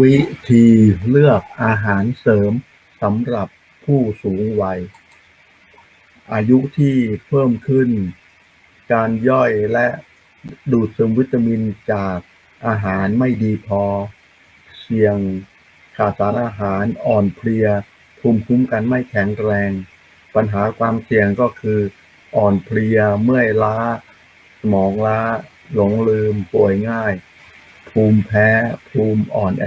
วิธีเลือกอาหารเสริมสำหรับผู้สูงวัย อายุที่เพิ่มขึ้น การย่อยและดูดซึมวิตามินจากอาหารไม่ดีพอ เสี่ยงขาดสารอาหารอ่อนเพลียภูมิคุ้มกันไม่แข็งแรง ปัญหาความเสี่ยงก็คือ อ่อนเพลียเมื่อยล้า สมองล้า หลงลืมป่วยง่าย ภูมิแพ้ ภูมิอ่อนแอ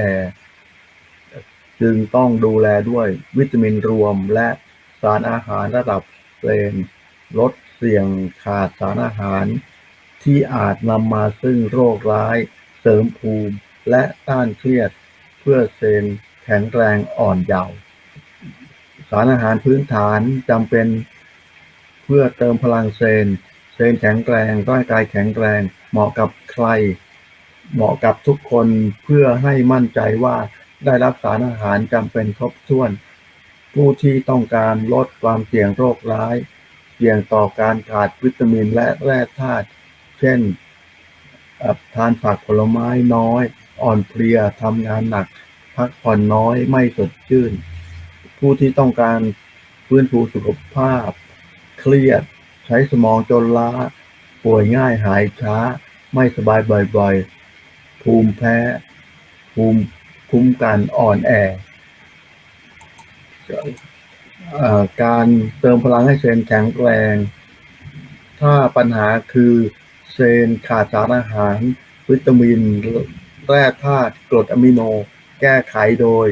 จึงต้องดูแลด้วยวิตามินรวมและสารอาหารระดับเซนลดเสี่ยงขาดสารอาหาร ที่อาจนำมาซึ่งโรคร้าย เสริมภูมิและต้านเครียด เพื่อเซลล์แข็งแรงอ่อนเยาว์สารอาหารพื้นฐานจำเป็นเพื่อเติมพลังเซลล์เซลล์แข็งแรงร่างกายแข็งแรงเหมาะกับใคร เหมาะกับทุกคนเพื่อให้มั่นใจว่าได้รับสารอาหารจำเป็นครบถ้วน ผู้ที่ต้องการลดความเสี่ยงโรคร้าย เสี่ยงต่อการขาดวิตามินและแร่ธาตุเช่นทานผักผลไม้น้อย อ่อนเพลียทำงานหนัก พักผ่อนน้อยไม่สดชื่น ผู้ที่ต้องการฟื้นฟูสุขภาพ เครียด ใช้สมองจนล้า ป่วยง่ายหายช้า ไม่สบายบ่อยๆ ภูมิแพ้ ภูมิคุ้มกันอ่อนแอ การเติมพลังให้เซลล์แข็งแรง ถ้าปัญหาคือเซลล์ขาดสารอาหาร วิตามิน แร่ธาตุกรดอะมิโน แก้ไขโดย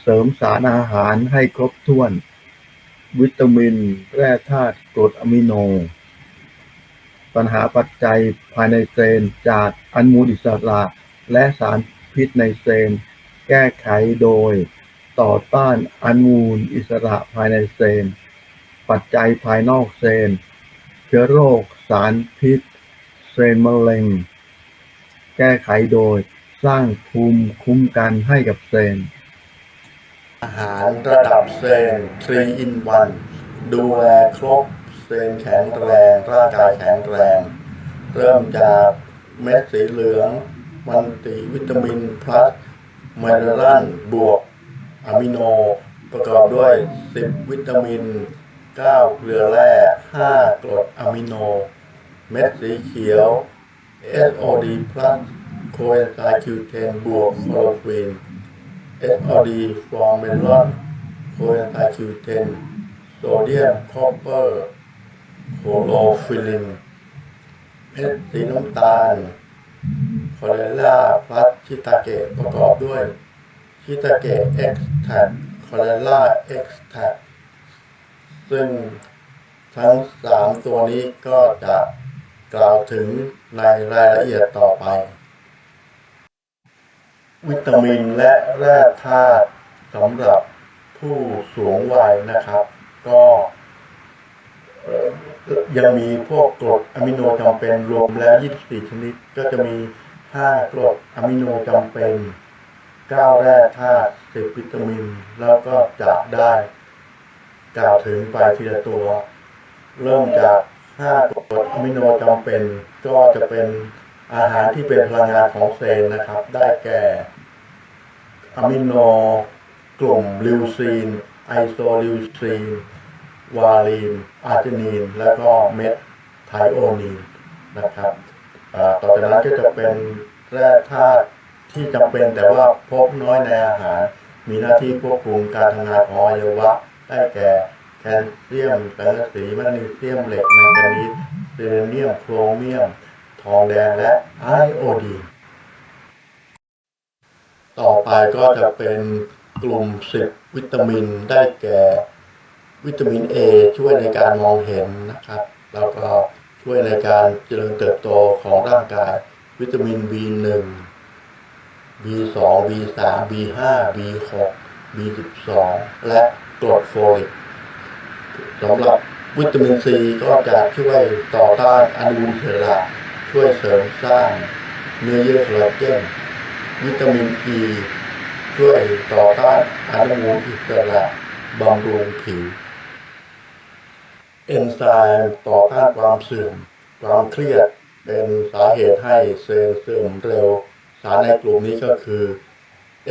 เสริมสารอาหารให้ครบถ้วน วิตามิน แร่ธาตุกรดอะมิโน ปัญหาปัจจัยภายในเซลล์จากอนุมูลอิสระ และสารพิษในเซลล์แก้ไขโดย ต่อต้านอนุมูลอิสระภายในเซลล์ปัจจัยภายนอกเซลล์เชื้อโรค สารพิษ เซลล์มะเร็ง แก้ไขโดยสร้างภูมิคุ้มกันให้กับเซลล์อาหารระดับเซลล์3 in 1ดูแลครบเซลล์แข็งแรงร่างกายแข็งแรง เริ่มจากเม็ดสีเหลือง มันติวิตามินพลัสไมเนอรัลบวกอะมิโน ประกอบด้วย10วิตามิน9เกลือแร่5กรดอะมิโน เม็ดสีเขียว SOD พลัสโคเอนไซม์ Q10 บวกคลอโรควิน SOD from melon โคเอนไซม์ Q10 โซเดียมคอปเปอร์โคโลฟิลินเม็ดสีน้ำตาล คอเรล่าพลัสชิตาเกะประกอบด้วยชิตาเกะเอ็กซ์แทคอเรล่าเอ็กซ์แทซึ่งทั้งสามตัวนี้ก็จะกล่าวถึงในรายละเอียดต่อไป วิตามินและแร่ธาตุสำหรับผู้สูงวัยนะครับ ก็ยังมีพวกกรดอะมิโนจำเป็นรวมแล้ว 24 ชนิดก็จะมี 5กรดอะมิโนจำเป็น9แร่ธาตุ10วิตามิน แล้วก็จะได้กล่าวถึงไปทีละตัว เริ่มจาก5กรดอะมิโนจำเป็น ก็จะเป็นอาหารที่เป็นพลังงานของเซลล์นะครับ ได้แก่อะมิโนกลุ่มลิวซีน ไอโซลิวซีน วาลีนอาร์จินีน แล้วก็เม็ดไทโอนีนนะครับ อ่าต่ากนั้นก็จะเป็นแร่ธาตุที่จำเป็นแต่ว่าพบน้อยในอาหาร มีหน้าที่ควบคุมการทำงานของอวัยวะ ได้แก่แคลเซียมสังกะสีแมกนีเซียมเหล็กแมงกานีสเซเลเนียมโครเมียม ทองแดงและไอโอดีนต่อไปก็จะเป็นกลุ่ม10วิตามินได้แก่ วิตามิน A ช่วยในการมองเห็นนะครับ แล้วก็ ช่วยในการเจริญเติบโตของร่างกาย วิตามิน B1 B2 B3 B5 B6 B12 และกรดโฟลิกสำหรับวิตามิน C ก็จะช่วยต่อต้านอนุมูลอิสระช่วยเสริมสร้างเนื้อเยื่อคอลลาเจนวิตามิน E ช่วยต่อต้านอนุมูลอิสระบำรุงผิว เอนไซม์ต่อต้านความเสื่อม ความเครียด เป็นสาเหตุให้เซลล์เสื่อมเร็ว สารในกลุ่มนี้ก็คือ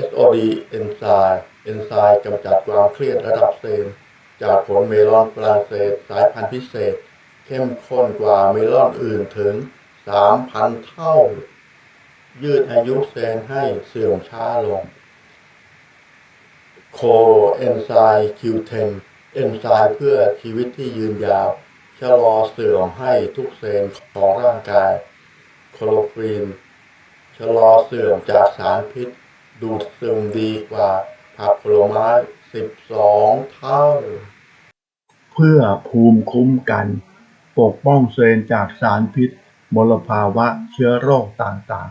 SOD เอนไซม์เอนไซม์กำจัดความเครียดระดับเซลล์จากผลเมลอนฝรั่งเศสสายพันธุ์พิเศษ เข้มข้นกว่าเมลอนอื่นถึง 3,000 เท่า ยืดอายุเซลล์ให้เสื่อมช้าลง โคเอนไซม์ Q10 เอนไซม์เพื่อชีวิตที่ยืนยาวชะลอเสื่อมให้ทุกเซลล์ของร่างกายโคโลฟรีนชะลอเสื่อมจากสารพิษ ดูดซึมดีกว่าผักผลไม้12 เท่า เพื่อภูมิคุ้มกัน ปกป้องเซลล์จากสารพิษ มลภาวะเชื้อโรคต่าง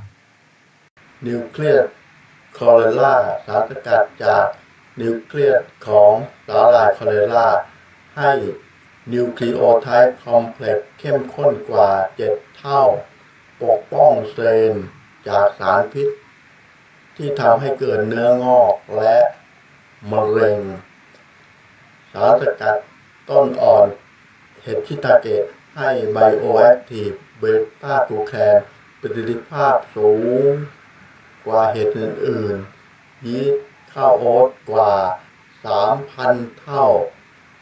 ๆ นิวเคลียสคอเรล่าสารสกัดจาก นิวเคลียสของสาหร่ายคอเรล่าให้นิวคลีโอไทป์คอมเพล็กซ์เข้มข้นกว่า 7 เท่า ปกป้องเซลล์จากสารพิษ ที่ทำให้เกิดเนื้องอกและมะเร็ง สารสกัดต้นอ่อนเห็ดชิตาเกะให้ไบโอแอคทีฟเบต้ากูแคนประสิทธิภาพสูง กว่าเห็ดอื่นๆยีสต์ ข้าวโอ๊ตกว่า3,000เท่า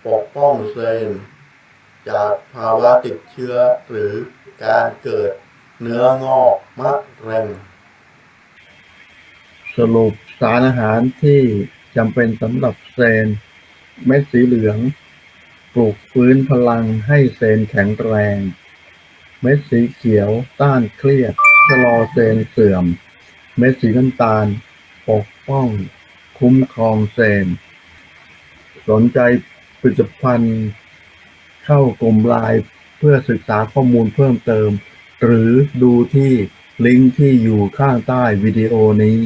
ปกป้องเซลล์จากภาวะติดเชื้อหรือการเกิดเนื้องอกมะเร็ง สรุปสารอาหารที่จำเป็นสำหรับเซลล์เม็ดสีเหลืองปลูกฟื้นพลังให้เซลล์แข็งแรง เม็ดสีเขียวต้านเครียดชะลอเซลล์เสื่อม เม็ดสีน้ำตาล ปกป้อง คุ้มครองเซน สนใจผลิตภัณฑ์เข้ากลุ่มไลน์เพื่อศึกษาข้อมูลเพิ่มเติม หรือดูที่ลิงก์ที่อยู่ข้างใต้วิดีโอนี้